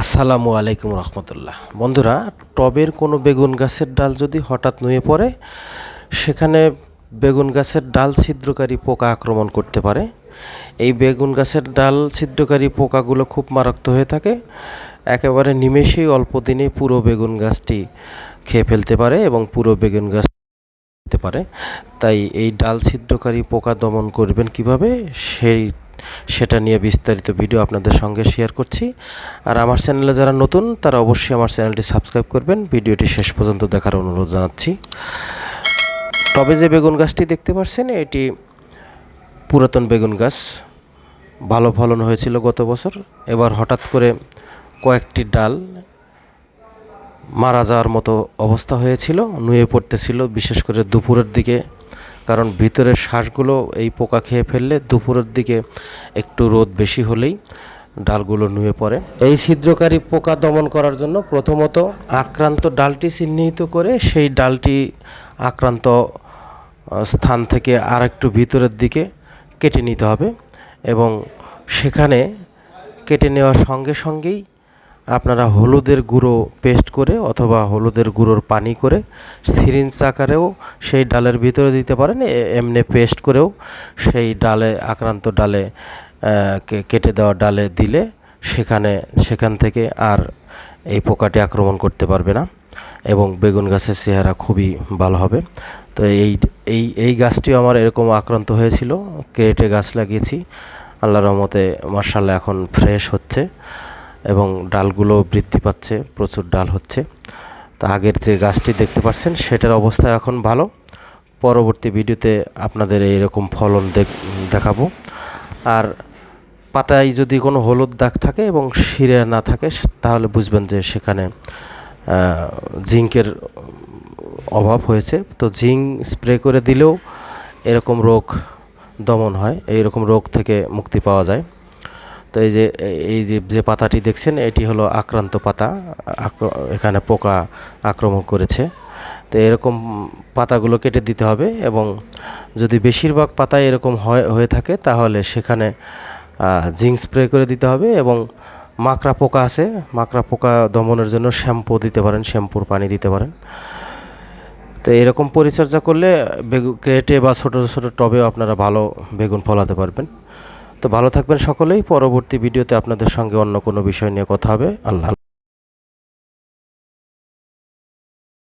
আসসালামু আলাইকুম রহমতুল্লাহ। বন্ধুরা, টবের কোনো বেগুন গাছের ডাল যদি হঠাৎ নুয়ে পড়ে, সেখানে বেগুন গাছের ডাল ছিদ্রকারী পোকা আক্রমণ করতে পারে। এই বেগুন গাছের ডাল ছিদ্রকারী পোকাগুলো খুব মারাত্মক হয়ে থাকে। একেবারে নিমেষেই অল্প দিনে পুরো বেগুন গাছটি খেয়ে ফেলতে পারে এবং পুরো বেগুন গাছ পারে। তাই এই ডাল ছিদ্রকারী পোকা দমন করবেন কীভাবে? সেই সেটা নিয়ে বিস্তারিত ভিডিও আপনাদের সঙ্গে শেয়ার করছি। আর আমার চ্যানেলে যারা নতুন, তারা অবশ্যই আমার চ্যানেলটি সাবস্ক্রাইব করবেন। ভিডিওটি শেষ পর্যন্ত দেখার অনুরোধ জানাচ্ছি। তবে যে বেগুন গাছটি দেখতে পাচ্ছেন এটি পুরাতন বেগুন গাছ। ভালো ফলন হয়েছিল গত বছর। এবার হঠাৎ করে কয়েকটি ডাল মারা যাওয়ার মতো অবস্থা হয়েছিল, নুয়ে পড়তেছিল। বিশেষ করে দুপুরের দিকে কারণ ভিতরের শ্বাসগুলো এই পোকা খেয়ে ফেললে দুপুরের দিকে একটু রোদ বেশি হলেই ডালগুলো নুয়ে পড়ে। এই ছিদ্রকারী পোকা দমন করার জন্য প্রথমত আক্রান্ত ডালটি চিহ্নিত করে সেই ডালটি আক্রান্ত স্থান থেকে আর একটু ভিতরের দিকে কেটে নিতে হবে এবং সেখানে কেটে নেওয়ার সঙ্গে সঙ্গেই আপনারা হলুদের গুঁড়ো পেস্ট করে অথবা হলুদের গুঁড়োর পানি করে সিরিঞ্জ আকারেও সেই ডালের ভিতরে দিতে পারেন। এমনি পেস্ট করেও সেই ডালে, আক্রান্ত ডালে কেটে দেওয়া ডালে দিলে সেখানে, সেখান থেকে আর এই পোকাটি আক্রমণ করতে পারবে না এবং বেগুন গাছের চেহারা খুবই ভালো হবে। তো এই এই এই গাছটিও আমার এরকম আক্রান্ত হয়েছিল। ক্রেটে গাছ লাগিয়েছি। আল্লাহ রহমতে মার্শাল্লাহ এখন ফ্রেশ হচ্ছে। এবং ডালগুলো বৃদ্ধি পাচ্ছে, প্রচুর ডাল হচ্ছে। তা আগের যে গাছটি দেখতে পাচ্ছেন, সেটার অবস্থা এখন ভালো। পরবর্তী ভিডিওতে আপনাদের এইরকম ফলন দেখ- দেখাবো। আর পাতায় যদি কোনো হলুদ দাগ থাকে এবং শিরে না থাকে তাহলে বুঝবেন যে সেখানে জিঙ্কের অভাব হয়েছে। তো জিঙ্ক স্প্রে করে দিলেও এরকম রোগ দমন হয় এই রকম রোগ থেকে মুক্তি পাওয়া যায়। তো এই যে এই যে যে পাতাটি দেখছেন, এটি হলো আক্রান্ত পাতা এখানে পোকা আক্রমণ করেছে। তো এরকম পাতাগুলো কেটে দিতে হবে এবং যদি বেশিরভাগ পাতা এরকম হয়, হয়ে থাকে, তাহলে সেখানে জিঙ্ক স্প্রে করে দিতে হবে এবং মাকড়া পোকা আছে, মাকড়া পোকা দমনের জন্য শ্যাম্পু দিতে পারেন, শ্যাম্পুর পানি দিতে পারেন। তো এরকম পরিচর্যা করলে বেগুন ক্রেটে বা ছোটো ছোটো টবেও আপনারা ভালো বেগুন ফলাতে পারবেন। তো ভালো থাকবেন সকলেই। পরবর্তী ভিডিওতে আপনাদের সঙ্গে অন্য কোনো বিষয় নিয়ে কথা হবে। আল্লাহ